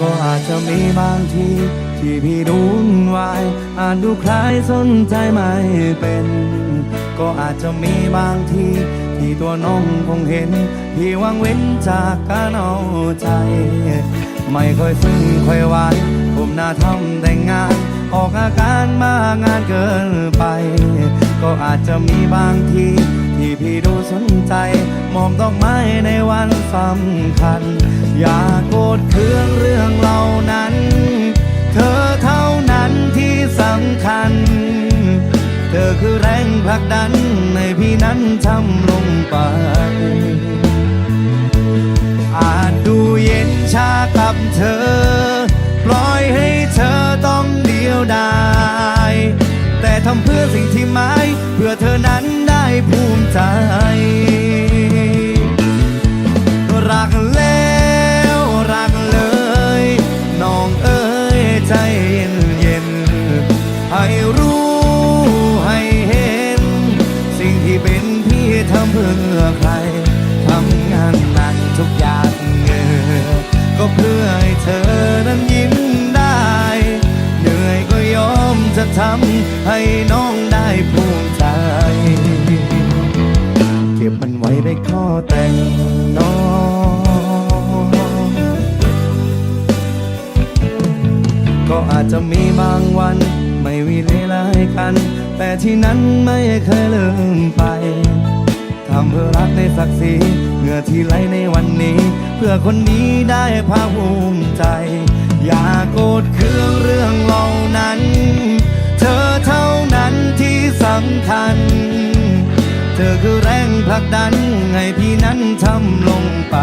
ก็อาจจะมีบางที ที่พี่ดุนวาย อาจดูคล้ายสนใจไม่เป็น ก็อาจจะมีบางที ที่ตัวน้องคงเห็น พี่วางเว้นจากการเอาใจ ไม่ค่อยซึ้งค่อยวานผมหน้าทำแต่งงาน ออกอาการมางานเกินไป ก็อาจจะมีบางที ที่พี่ดูสนใจ มองดอกไม้ในวันสำคัญ อย่าโกรธเคืองเรื่องเหล่านั้น เธอเท่านั้นที่สำคัญ เธอคือแรงผลักดันให้พี่นั้นทำลงไปอาจดูเย็นชากับเธอ ปล่อยให้เธอต้องเดียวดาย แต่ทำเพื่อ ภูมิใจ รักแล้วรักเลย น้องเอ้ยใจเย็นเย็นๆให้รู้ให้เห็น สิ่งที่เป็นพี่ทำเพื่อใคร ทำงานหนักทุกอย่างเงือก็เพื่อให้เธอนั้นยิ้มได้ เหนื่อยก็ยอมจะทำให้น้องได้ภูมิใจ ไว้ในข้อแต่งน้องก็อาจจะมีบางวัน ไม่วิเลไลกัน แต่ที่นั้นไม่เคยลืมไปทำเพื่อรักในศักดิ์ศรีเหงื่อที่ไหลในวันนี้ เพื่อคนนี้ได้ภาคภูมิใจ อย่าโกรธเคืองเรื่องเหล่านั้น เธอเท่านั้นที่สำคัญ เธอคือแรงผลักดันให้พี่นั้นทำลงไป